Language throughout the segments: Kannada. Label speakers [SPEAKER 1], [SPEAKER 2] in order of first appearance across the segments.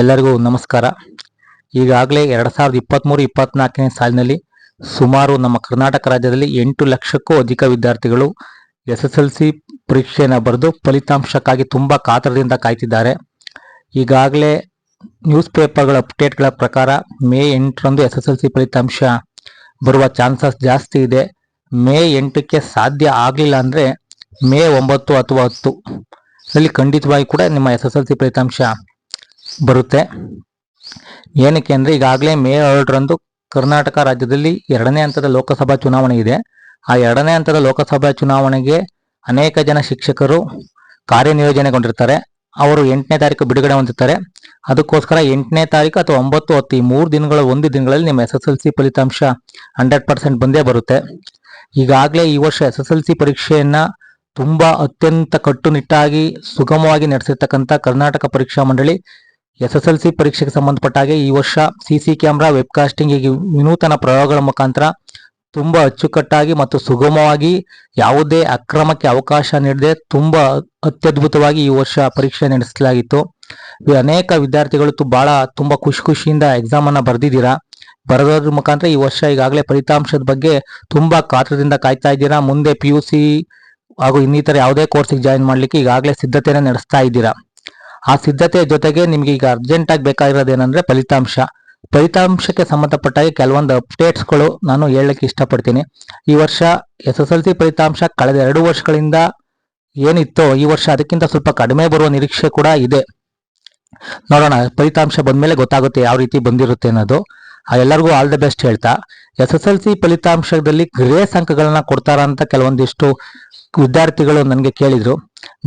[SPEAKER 1] ಎಲ್ಲರಿಗೂ ನಮಸ್ಕಾರ. ಈಗಾಗಲೇ ಎರಡು ಸಾವಿರದ ಇಪ್ಪತ್ತ್ಮೂರು ಇಪ್ಪತ್ನಾಲ್ಕನೇ ಸಾಲಿನಲ್ಲಿ ಸುಮಾರು ನಮ್ಮ ಕರ್ನಾಟಕ ರಾಜ್ಯದಲ್ಲಿ ಎಂಟು ಲಕ್ಷಕ್ಕೂ ಅಧಿಕ ವಿದ್ಯಾರ್ಥಿಗಳು ಎಸ್ ಎಸ್ ಎಲ್ ಸಿ ಪರೀಕ್ಷೆಯನ್ನು ಬರೆದು ಫಲಿತಾಂಶಕ್ಕಾಗಿ ತುಂಬ ಕಾತರದಿಂದ ಕಾಯ್ತಿದ್ದಾರೆ. ಈಗಾಗಲೇ ನ್ಯೂಸ್ ಪೇಪರ್ಗಳ ಅಪ್ಡೇಟ್ಗಳ ಪ್ರಕಾರ ಮೇ ಎಂಟರಂದು ಎಸ್ ಎಸ್ ಎಲ್ ಸಿ ಫಲಿತಾಂಶ ಬರುವ ಚಾನ್ಸಸ್ ಜಾಸ್ತಿ ಇದೆ. ಮೇ ಎಂಟಕ್ಕೆ ಸಾಧ್ಯ ಆಗಲಿಲ್ಲ ಅಂದರೆ ಮೇ ಒಂಬತ್ತು ಅಥವಾ ಹತ್ತು. ಅಲ್ಲಿ ಖಂಡಿತವಾಗಿ ಕೂಡ ನಿಮ್ಮ ಎಸ್ ಎಸ್ ಎಲ್ ಸಿ ಫಲಿತಾಂಶ ಬರುತ್ತೆ. ಏನಕ್ಕೆ ಅಂದರೆ ಈಗಾಗಲೇ ಮೇ ಏಳರಂದು ಕರ್ನಾಟಕ ರಾಜ್ಯದಲ್ಲಿ ಎರಡನೇ ಹಂತದ ಲೋಕಸಭಾ ಚುನಾವಣೆ ಇದೆ. ಆ ಎರಡನೇ ಹಂತದ ಲೋಕಸಭಾ ಚುನಾವಣೆಗೆ ಅನೇಕ ಜನ ಶಿಕ್ಷಕರು ಕಾರ್ಯನಿಯೋಜನೆಗೊಂಡಿರ್ತಾರೆ. ಅವರು ಎಂಟನೇ ತಾರೀಕು ಬಿಡುಗಡೆ ಹೊಂದಿರ್ತಾರೆ. ಅದಕ್ಕೋಸ್ಕರ ಎಂಟನೇ ತಾರೀಕು ಅಥವಾ ಒಂಬತ್ತು ಹತ್ತು ಈ ಮೂರು ದಿನಗಳ ಒಂದು ದಿನಗಳಲ್ಲಿ ನಿಮ್ಮ ಎಸ್ ಎಸ್ ಎಲ್ ಸಿ ಫಲಿತಾಂಶ ಹಂಡ್ರೆಡ್ ಪರ್ಸೆಂಟ್ ಬಂದೇ ಬರುತ್ತೆ. ಈಗಾಗಲೇ ಈ ವರ್ಷ ಎಸ್ ಎಸ್ ಎಲ್ ಸಿ ಪರೀಕ್ಷೆಯನ್ನ ತುಂಬಾ ಅತ್ಯಂತ ಕಟ್ಟುನಿಟ್ಟಾಗಿ ಸುಗಮವಾಗಿ ನಡೆಸಿರ್ತಕ್ಕಂಥ ಕರ್ನಾಟಕ ಪರೀಕ್ಷಾ ಮಂಡಳಿ ಎಸ್ ಎಸ್ ಎಲ್ ಸಿ ಪರೀಕ್ಷೆಗೆ ಸಂಬಂಧಪಟ್ಟ ಹಾಗೆ ಈ ವರ್ಷ ಸಿ ಸಿ ಕ್ಯಾಮ್ರಾ ವೆಬ್ಕಾಸ್ಟಿಂಗ್ ಹೀಗೆ ವಿನೂತನ ಪ್ರಯೋಗಗಳ ಮುಖಾಂತರ ತುಂಬ ಅಚ್ಚುಕಟ್ಟಾಗಿ ಮತ್ತು ಸುಗಮವಾಗಿ ಯಾವುದೇ ಅಕ್ರಮಕ್ಕೆ ಅವಕಾಶ ನೀಡದೆ ತುಂಬ ಅತ್ಯದ್ಭುತವಾಗಿ ಈ ವರ್ಷ ಪರೀಕ್ಷೆ ನಡೆಸಲಾಗಿತ್ತು. ಅನೇಕ ವಿದ್ಯಾರ್ಥಿಗಳು ಬಹಳ ತುಂಬ ಖುಷಿ ಖುಷಿಯಿಂದ ಎಕ್ಸಾಮ್ ಅನ್ನ ಬರೆದಿದ್ದೀರಾ? ಬರೆದೋದ್ರ ಮುಖಾಂತರ ಈ ವರ್ಷ ಈಗಾಗಲೇ ಫಲಿತಾಂಶದ ಬಗ್ಗೆ ತುಂಬ ಕಾತರದಿಂದ ಕಾಯ್ತಾ ಇದ್ದೀರಾ? ಮುಂದೆ ಪಿ ಯು ಸಿ ಹಾಗೂ ಇನ್ನಿತರ ಯಾವುದೇ ಕೋರ್ಸಿಗೆ ಜಾಯಿನ್ ಮಾಡ್ಲಿಕ್ಕೆ ಈಗಾಗಲೇ ಸಿದ್ಧತೆಯನ್ನು ನಡೆಸ್ತಾ ಇದ್ದೀರಾ? ಆ ಸಿದ್ಧತೆಯ ಜೊತೆಗೆ ನಿಮ್ಗೆ ಈಗ ಅರ್ಜೆಂಟ್ ಆಗಿ ಬೇಕಾಗಿರೋದು ಏನಂದ್ರೆ ಫಲಿತಾಂಶ. ಫಲಿತಾಂಶಕ್ಕೆ ಸಂಬಂಧಪಟ್ಟ ಹಾಗೆ ಕೆಲವೊಂದು ಅಪ್ಡೇಟ್ಸ್ಗಳು ನಾನು ಹೇಳಕ್ಕೆ ಇಷ್ಟಪಡ್ತೀನಿ. ಈ ವರ್ಷ ಎಸ್ ಎಸ್ ಎಲ್ ಸಿ ಫಲಿತಾಂಶ ಕಳೆದ ಎರಡು ವರ್ಷಗಳಿಂದ ಏನಿತ್ತೋ ಈ ವರ್ಷ ಅದಕ್ಕಿಂತ ಸ್ವಲ್ಪ ಕಡಿಮೆ ಬರುವ ನಿರೀಕ್ಷೆ ಕೂಡ ಇದೆ. ನೋಡೋಣ, ಫಲಿತಾಂಶ ಬಂದಮೇಲೆ ಗೊತ್ತಾಗುತ್ತೆ ಯಾವ ರೀತಿ ಬಂದಿರುತ್ತೆ ಅನ್ನೋದು. ಆ ಎಲ್ಲರಿಗೂ ಆಲ್ ದ ಬೆಸ್ಟ್ ಹೇಳ್ತಾ. ಎಸ್ ಎಸ್ ಎಲ್ ಸಿ ಫಲಿತಾಂಶದಲ್ಲಿ ಗ್ರೇಸ್ ಅಂಕಗಳನ್ನ ಕೊಡ್ತಾರ ಅಂತ ಕೆಲವೊಂದಿಷ್ಟು ವಿದ್ಯಾರ್ಥಿಗಳು ನನಗೆ ಕೇಳಿದ್ರು.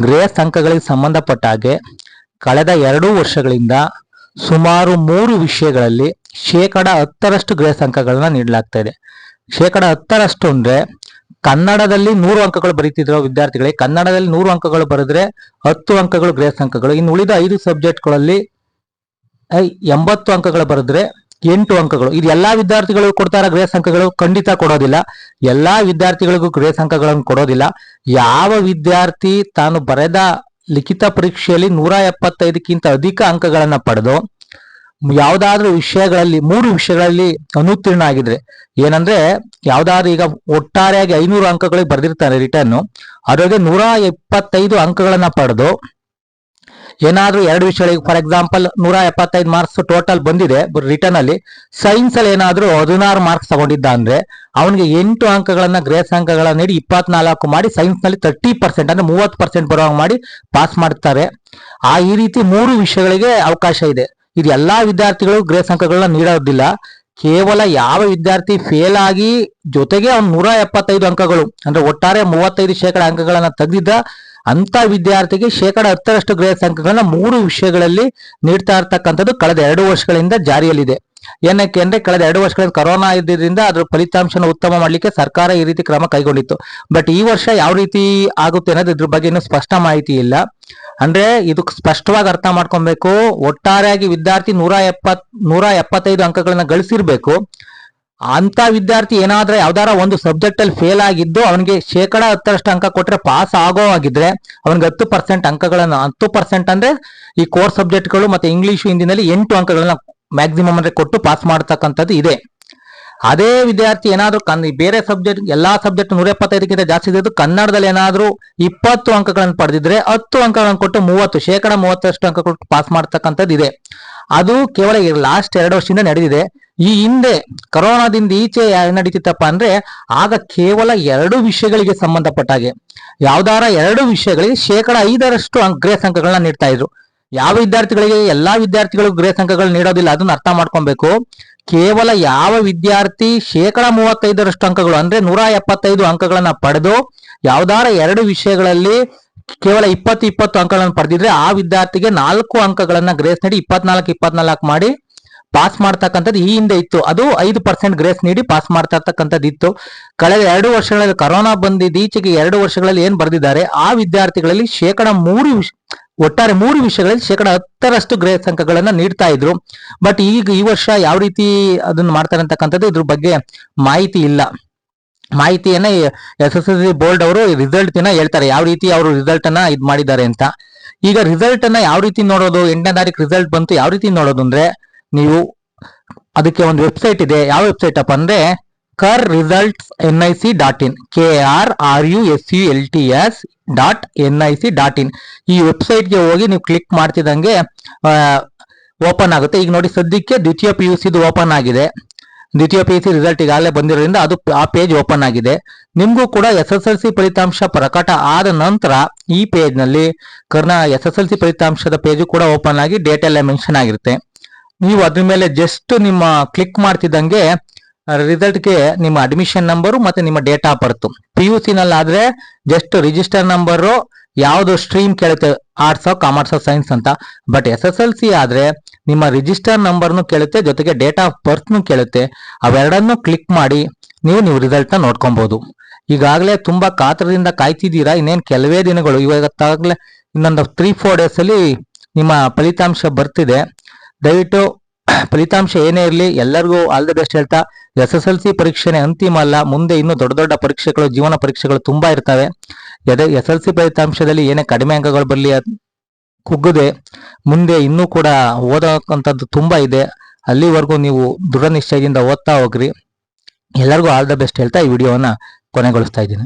[SPEAKER 1] ಗ್ರೇಸ್ ಅಂಕಗಳಿಗೆ ಸಂಬಂಧಪಟ್ಟ ಹಾಗೆ ಕಳೆದ ಎರಡೂ ವರ್ಷಗಳಿಂದ ಸುಮಾರು ಮೂರು ವಿಷಯಗಳಲ್ಲಿ ಶೇಕಡ ಹತ್ತರಷ್ಟು ಗ್ರೇಸ್ ಅಂಕಗಳನ್ನ ನೀಡಲಾಗ್ತಾ ಇದೆ. ಶೇಕಡ ಹತ್ತರಷ್ಟು ಅಂದ್ರೆ ಕನ್ನಡದಲ್ಲಿ ನೂರು ಅಂಕಗಳು ಬರೀತಿದ್ರು ವಿದ್ಯಾರ್ಥಿಗಳಿಗೆ ಕನ್ನಡದಲ್ಲಿ ನೂರು ಅಂಕಗಳು ಬರೆದ್ರೆ ಹತ್ತು ಅಂಕಗಳು ಗ್ರೇಸ್ ಅಂಕಗಳು ಇನ್ನು ಉಳಿದ ಐದು ಸಬ್ಜೆಕ್ಟ್ಗಳಲ್ಲಿ ಎಂಬತ್ತು ಅಂಕಗಳು ಬರೆದ್ರೆ ಎಂಟು ಅಂಕಗಳು. ಇದು ಎಲ್ಲಾ ವಿದ್ಯಾರ್ಥಿಗಳು ಕೊಡ್ತಾರ ಗ್ರೇಸ್ ಅಂಕಗಳು ಖಂಡಿತ ಕೊಡೋದಿಲ್ಲ. ಎಲ್ಲಾ ವಿದ್ಯಾರ್ಥಿಗಳಿಗೂ ಗ್ರೇಸ್ ಅಂಕಗಳನ್ನು ಕೊಡೋದಿಲ್ಲ. ಯಾವ ವಿದ್ಯಾರ್ಥಿ ತಾನು ಬರೆದ ಲಿಖಿತ ಪರೀಕ್ಷೆಯಲ್ಲಿ ನೂರ ಎಪ್ಪತ್ತೈದಕ್ಕಿಂತ ಅಧಿಕ ಅಂಕಗಳನ್ನು ಪಡೆದು ಯಾವುದಾದ್ರೂ ವಿಷಯಗಳಲ್ಲಿ, ಮೂರು ವಿಷಯಗಳಲ್ಲಿ ಅನುತ್ತೀರ್ಣ ಆಗಿದ್ರೆ, ಏನಂದ್ರೆ ಯಾವ್ದಾದ್ರು ಈಗ ಒಟ್ಟಾರೆಯಾಗಿ ಐನೂರು ಅಂಕಗಳಿಗೆ ಬರೆದಿರ್ತಾರೆ ರಿಟರ್ನ್ ಅದರೊಳಗೆ ನೂರ ಎಪ್ಪತ್ತೈದು ಅಂಕಗಳನ್ನ ಪಡೆದು ಏನಾದ್ರೂ ಎರಡು ವಿಷಯಗಳಿಗೆ ಫಾರ್ ಎಕ್ಸಾಂಪಲ್ ನೂರ ಎಪ್ಪತ್ತೈದು ಮಾರ್ಕ್ಸ್ ಟೋಟಲ್ ಬಂದಿದೆ ರಿಟರ್ನ್ ಅಲ್ಲಿ. ಸೈನ್ಸ್ ಅಲ್ಲಿ ಏನಾದ್ರೂ ಹದಿನಾರು ಮಾರ್ಕ್ಸ್ ತಗೊಂಡಿದ್ದ ಅಂದ್ರೆ, ಅವನಿಗೆ ಎಂಟು ಅಂಕಗಳನ್ನ ಗ್ರೇಸ್ ಅಂಕಗಳನ್ನ ನೀಡಿ ಇಪ್ಪತ್ನಾಲ್ಕು ಮಾಡಿ ಸೈನ್ಸ್ನಲ್ಲಿ ತರ್ಟಿ ಪರ್ಸೆಂಟ್ ಅಂದ್ರೆ ಮೂವತ್ತು ಪರ್ಸೆಂಟ್ ಬರುವ ಹಾಗೆ ಮಾಡಿ ಪಾಸ್ ಮಾಡ್ತಾರೆ. ಆ ಈ ರೀತಿ ಮೂರು ವಿಷಯಗಳಿಗೆ ಅವಕಾಶ ಇದೆ. ಇದು ಎಲ್ಲಾ ವಿದ್ಯಾರ್ಥಿಗಳು ಗ್ರೇಸ್ ಅಂಕಗಳನ್ನ ನೀಡೋದಿಲ್ಲ. ಕೇವಲ ಯಾವ ವಿದ್ಯಾರ್ಥಿ ಫೇಲ್ ಆಗಿ ಜೊತೆಗೆ ಅವ್ನು ನೂರ ಎಪ್ಪತ್ತೈದು ಅಂಕಗಳು, ಅಂದ್ರೆ ಒಟ್ಟಾರೆ ಮೂವತ್ತೈದು ಶೇಕಡ ಅಂಕಗಳನ್ನ ತೆಗೆದಿದ್ದ ಅಂತ ವಿದ್ಯಾರ್ಥಿಗೆ ಶೇಕಡ ಹತ್ತರಷ್ಟು ಗ್ರೇಡ್ ಅಂಕಗಳನ್ನ ಮೂರು ವಿಷಯಗಳಲ್ಲಿ ನೀಡ್ತಾ ಇರ್ತಕ್ಕಂಥದ್ದು ಕಳೆದ ಎರಡು ವರ್ಷಗಳಿಂದ ಜಾರಿಯಲ್ಲಿದೆ. ಏನಕ್ಕೆ ಅಂದ್ರೆ ಕಳೆದ ಎರಡು ವರ್ಷಗಳಿಂದ ಕೊರೋನಾ ಇದ್ದರಿಂದ ಅದ್ರ ಫಲಿತಾಂಶನ ಉತ್ತಮ ಮಾಡಲಿಕ್ಕೆ ಸರ್ಕಾರ ಈ ರೀತಿ ಕ್ರಮ ಕೈಗೊಂಡಿತ್ತು. ಬಟ್ ಈ ವರ್ಷ ಯಾವ ರೀತಿ ಆಗುತ್ತೆ ಅನ್ನೋದು ಇದ್ರ ಬಗ್ಗೆ ಇನ್ನೂ ಸ್ಪಷ್ಟ ಮಾಹಿತಿ ಇಲ್ಲ. ಅಂದ್ರೆ ಇದು ಸ್ಪಷ್ಟವಾಗಿ ಅರ್ಥ ಮಾಡ್ಕೊಬೇಕು. ಒಟ್ಟಾರೆಯಾಗಿ ವಿದ್ಯಾರ್ಥಿ ನೂರ ಎಪ್ಪತ್, ನೂರ ಎಪ್ಪತ್ತೈದು ಅಂಕಗಳನ್ನ ಗಳಿಸಿರ್ಬೇಕು. ಅಂತ ವಿದ್ಯಾರ್ಥಿ ಏನಾದ್ರೆ ಯಾವ್ದಾರ ಒಂದು ಸಬ್ಜೆಕ್ಟ್ ಅಲ್ಲಿ ಫೇಲ್ ಆಗಿದ್ದು ಅವನಿಗೆ ಶೇಕಡ ಹತ್ತರಷ್ಟು ಅಂಕ ಕೊಟ್ರೆ ಪಾಸ್ ಆಗೋ ಆಗಿದ್ರೆ ಅವನಿಗೆ ಹತ್ತು ಪರ್ಸೆಂಟ್ ಅಂಕಗಳನ್ನು, ಹತ್ತು ಪರ್ಸೆಂಟ್ ಅಂದ್ರೆ ಈ ಕೋರ್ ಸಬ್ಜೆಕ್ಟ್ಗಳು ಮತ್ತೆ ಇಂಗ್ಲಿಷ್ ಹಿಂದಿನಲ್ಲಿ ಎಂಟು ಅಂಕಗಳನ್ನ ಮ್ಯಾಕ್ಸಿಮಮ್ ಅಂದ್ರೆ ಕೊಟ್ಟು ಪಾಸ್ ಮಾಡ್ತಕ್ಕಂಥದ್ದು ಇದೆ. ಅದೇ ವಿದ್ಯಾರ್ಥಿ ಏನಾದರೂ ಕನ್ ಬೇರೆ ಸಬ್ಜೆಕ್ಟ್ ಎಲ್ಲಾ ಸಬ್ಜೆಕ್ಟ್ ನೂರ ಎಪ್ಪತ್ತೈದಕ್ಕಿಂತ ಜಾಸ್ತಿ ಇದ್ದು ಕನ್ನಡದಲ್ಲಿ ಏನಾದರೂ ಇಪ್ಪತ್ತು ಅಂಕಗಳನ್ನು ಪಡೆದಿದ್ರೆ ಹತ್ತು ಅಂಕಗಳನ್ನು ಕೊಟ್ಟು ಮೂವತ್ತು, ಶೇಕಡ ಮೂವತ್ತಷ್ಟು ಅಂಕ ಕೊಟ್ಟು ಪಾಸ್ ಮಾಡ್ತಕ್ಕಂಥದ್ದು ಇದೆ. ಅದು ಕೇವಲ ಲಾಸ್ಟ್ ಎರಡು ವರ್ಷದಿಂದ ನಡೆದಿದೆ. ಈ ಹಿಂದೆ ಕರೋನಾದಿಂದ ಈಚೆ ನಡೀತಿತ್ತಪ್ಪ ಅಂದ್ರೆ ಆಗ ಕೇವಲ ಎರಡು ವಿಷಯಗಳಿಗೆ ಸಂಬಂಧಪಟ್ಟ ಹಾಗೆ. ಯಾವ್ದಾರ ಎರಡು ವಿಷಯಗಳಿಗೆ ಶೇಕಡ ಐದರಷ್ಟು ಗ್ರೇಸ್ ಅಂಕಗಳನ್ನ ನೀಡ್ತಾ ಇದ್ರು. ಯಾವ ವಿದ್ಯಾರ್ಥಿಗಳಿಗೆ ಎಲ್ಲಾ ವಿದ್ಯಾರ್ಥಿಗಳು ಗ್ರೇಸ್ ಅಂಕಗಳು ನೀಡೋದಿಲ್ಲ ಅದನ್ನ ಅರ್ಥ ಮಾಡ್ಕೊಬೇಕು. ಕೇವಲ ಯಾವ ವಿದ್ಯಾರ್ಥಿ ಶೇಕಡ ಮೂವತ್ತೈದರಷ್ಟು ಅಂಕಗಳು ಅಂದ್ರೆ ನೂರ ಎಪ್ಪತ್ತೈದು ಅಂಕಗಳನ್ನ ಪಡೆದು ಯಾವ್ದಾರ ಎರಡು ವಿಷಯಗಳಲ್ಲಿ ಕೇವಲ ಇಪ್ಪತ್ತು ಇಪ್ಪತ್ತು ಅಂಕಗಳನ್ನು ಪಡೆದಿದ್ರೆ ಆ ವಿದ್ಯಾರ್ಥಿಗೆ ನಾಲ್ಕು ಅಂಕಗಳನ್ನ ಗ್ರೇಸ್ ನೀಡಿ ಇಪ್ಪತ್ನಾಲ್ಕು ಇಪ್ಪತ್ನಾಲ್ಕು ಮಾಡಿ ಪಾಸ್ ಮಾಡ್ತಕ್ಕಂಥದ್ದು ಈ ಹಿಂದೆ ಇತ್ತು. ಅದು ಐದು ಪರ್ಸೆಂಟ್ ಗ್ರೇಸ್ ನೀಡಿ ಪಾಸ್ ಮಾಡ್ತಾ ಇತ್ತು. ಕಳೆದ ಎರಡು ವರ್ಷಗಳಲ್ಲಿ ಕರೋನಾ ಬಂದಿದ್ದೀಚೆಗೆ ಎರಡು ವರ್ಷಗಳಲ್ಲಿ ಏನ್ ಬರೆದಿದ್ದಾರೆ? ಆ ವಿದ್ಯಾರ್ಥಿಗಳಲ್ಲಿ ಶೇಕಡ ಮೂರು ಒಟ್ಟಾರೆ ಮೂರು ವಿಷಯಗಳಲ್ಲಿ ಶೇಕಡ ಹತ್ತರಷ್ಟು ಗ್ರೇಸ್ ಅಂಕಗಳನ್ನ ನೀಡ್ತಾ ಇದ್ರು. ಬಟ್ ಈಗ ಈ ವರ್ಷ ಯಾವ ರೀತಿ ಅದನ್ನ ಮಾಡ್ತಾರೆ ಅಂತಕ್ಕಂಥದ್ದು ಇದ್ರ ಬಗ್ಗೆ ಮಾಹಿತಿ ಇಲ್ಲ. ಮಾಹಿತಿಯನ್ನ S S L C board ಅವರು ರಿಸಲ್ಟ್ ದಿನ ಹೇಳ್ತಾರೆ. ಯಾವ ರೀತಿ ಅವರು ರಿಸಲ್ಟ್ ಅನ್ನ ಇದ್ ಮಾಡಿದ್ದಾರೆ ಅಂತ. ಈಗ ರಿಸಲ್ಟ್ ಅನ್ನ ಯಾವ ರೀತಿ ನೋಡೋದು? ಎಂಟನೇ ತಾರೀಕು ರಿಸಲ್ಟ್ ಬಂತು. ಯಾವ ರೀತಿ ನೋಡೋದು ಅಂದ್ರೆ ನೀವು ಅದಕ್ಕೆ ಒಂದು ವೆಬ್ಸೈಟ್ ಇದೆ. ಯಾವ ವೆಬ್ಸೈಟ್ ಅಪ್ಪ ಅಂದ್ರೆ kar results N I C dot in K R R U S U L T S dot N I C dot in ಈ ವೆಬ್ಸೈಟ್ಗೆ ಹೋಗಿ ನೀವು ಕ್ಲಿಕ್ ಮಾಡ್ತಿದ್ದಂಗೆ ಓಪನ್ ಆಗುತ್ತೆ. ಈಗ ನೋಡಿ ಸದ್ಯಕ್ಕೆ ದ್ವಿತೀಯ ಪಿ ಯು ಸಿದು ಓಪನ್ ಆಗಿದೆ. ದ್ವಿತೀಯ ಪಿ ಯು ಸಿ ರಿಸಲ್ಟ್ ಈಗಾಗಲೇ ಬಂದಿರೋದ್ರಿಂದ ಅದು ಆ ಪೇಜ್ ಓಪನ್ ಆಗಿದೆ. ನಿಮಗೂ ಕೂಡ ಎಸ್ ಎಸ್ ಎಲ್ ಸಿ ಫಲಿತಾಂಶ ಪ್ರಕಟ ಆದ ನಂತರ ಈ ಪೇಜ್ನಲ್ಲಿ ಕರ್ನಾ ಎಸ್ ಎಸ್ ಎಲ್ ಸಿ ಫಲಿತಾಂಶದ ಪೇಜು ಕೂಡ ಓಪನ್ ಆಗಿ ಡೇಟ್ ಎಲ್ಲ ಮೆನ್ಷನ್ ಆಗಿರುತ್ತೆ. ನೀವು ಅದ್ರ ಮೇಲೆ ಜಸ್ಟ್ ನಿಮ್ಮ ಕ್ಲಿಕ್ ಮಾಡ್ತಿದ್ದಂಗೆ ರಿಸಲ್ಟ್ಗೆ ನಿಮ್ಮ ಅಡ್ಮಿಷನ್ ನಂಬರು ಮತ್ತೆ ನಿಮ್ಮ date of birth P U ಸಿನಲ್ಲಾದರೆ just register number ಯಾವ್ದು ಸ್ಟ್ರೀಮ್ ಕೇಳುತ್ತೆ ಆರ್ಟ್ಸ್ ಕಾಮರ್ಸ್ ಸೈನ್ಸ್ ಅಂತ. But S S L C ಆದ್ರೆ ನಿಮ್ಮ ರಿಜಿಸ್ಟರ್ ನಂಬರ್ನು ಕೇಳುತ್ತೆ, ಜೊತೆಗೆ ಡೇಟ್ ಆಫ್ ಬರ್ತ್ನು ಕೇಳುತ್ತೆ. ಅವೆರಡನ್ನು ಕ್ಲಿಕ್ ಮಾಡಿ ನೀವು ನೀವು ರಿಸಲ್ಟ್ ನೋಡ್ಕೊಬೋದು. ಈಗಾಗಲೇ ತುಂಬಾ ಕಾತರದಿಂದ ಕಾಯ್ತಿದ್ದೀರಾ, ಇನ್ನೇನು ಕೆಲವೇ ದಿನಗಳು ಇವತ್ತಾಗಲೇ ಇನ್ನೊಂದು ತ್ರೀ ಫೋರ್ ಡೇಸ್ ಅಲ್ಲಿ ನಿಮ್ಮ ಫಲಿತಾಂಶ ಬರ್ತಿದೆ. ದಯವಿಟ್ಟು ಫಲಿತಾಂಶ ಏನೇ ಇರಲಿ, ಎಲ್ಲರಿಗೂ ಆಲ್ ದ ಬೆಸ್ಟ್ ಹೇಳ್ತಾ ಎಸ್ ಎಸ್ ಎಲ್ ಸಿ ಪರೀಕ್ಷೆನೇ ಅಂತಿಮ ಅಲ್ಲ, ಮುಂದೆ ಇನ್ನೂ ದೊಡ್ಡ ದೊಡ್ಡ ಪರೀಕ್ಷೆಗಳು, ಜೀವನ ಪರೀಕ್ಷೆಗಳು ತುಂಬಾ ಇರ್ತವೆ. ಎಸ್ ಎಲ್ ಸಿ ಫಲಿತಾಂಶದಲ್ಲಿ ಏನೇ ಕಡಿಮೆ ಅಂಕಗಳು ಬರಲಿ ಕುಗ್ಗದೆ, ಮುಂದೆ ಇನ್ನೂ ಕೂಡ ಓದೋಕ್ಕಂಥದ್ದು ತುಂಬಾ ಇದೆ. ಅಲ್ಲಿವರೆಗೂ ನೀವು ದೃಢ ನಿಶ್ಚಯದಿಂದ ಓದ್ತಾ ಹೋಗ್ರಿ. ಎಲ್ಲರಿಗೂ ಆಲ್ ದ ಬೆಸ್ಟ್ ಹೇಳ್ತಾ ಈ ವಿಡಿಯೋವನ್ನ ಕೊನೆಗೊಳಿಸ್ತಾ ಇದ್ದೀನಿ.